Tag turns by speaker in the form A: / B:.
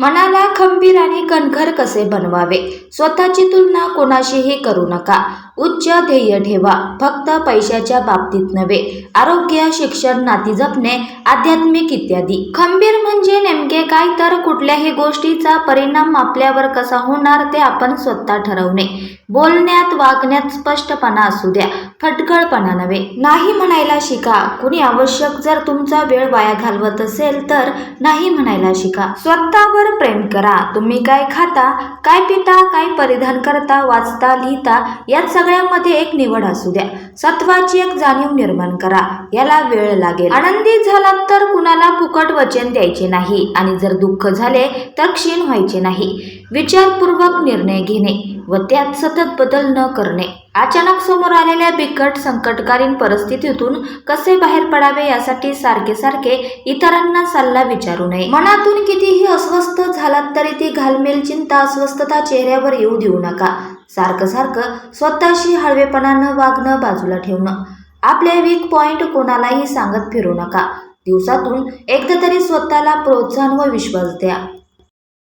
A: मनाला खंबीर आणि कणखर कसे बनवावे? स्वतःची तुलना कोणाशीही करू नका. उच्च ध्येय ठेवा. फक्त पैशाच्या बाबतीत नव्हे आरोग्य शिक्षण नाती जपणे आध्यात्मिक इत्यादी. खंबीर म्हणजे नेमके काय तर कुठल्याही गोष्टीचा परिणाम आपल्यावर कसा होणार ते आपण स्वतः ठरवणे. बोलण्यात वागण्यात स्पष्टपणा असू द्या. फटकळपणा नव्हे. नाही म्हणायला शिका. कुणी आवश्यक जर तुमचा वेळ वाया घालवत असेल तर नाही म्हणायला शिका. स्वतःवर प्रेम करा. तुम्ही काय खाता काय पिता काय परिधान करता वाचता लिहिता यात सगळ्यामध्ये एक निवड असू द्या. सत्वाची एक जाणीव निर्माण करा. याला वेळ लागेल. आनंदी झालात तर कुणाला फुकट वचन द्यायचे नाही. आणि जर दुःख झाले तर क्षीण व्हायचे नाही. विचारपूर्वक निर्णय घेणे व त्यात सतत बदल न करणे. अचानक समोर आलेल्या बिकट संकटकालीन परिस्थितीतून कसे बाहेर पडावे यासाठी सारखे सारखे इतरांना सल्ला विचारू नये. मनातून कितीही अस्वस्थ झालात तरी ती घालमेल चिंता अस्वस्थता चेहऱ्यावर येऊ देऊ नका. सारखं सारखं स्वतःशी हळवेपणानं वागणं बाजूला ठेवणं. आपले वीक पॉइंट कोणालाही सांगत फिरू नका. दिवसातून एकदा तरी स्वतःला प्रोत्साहन व विश्वास द्या.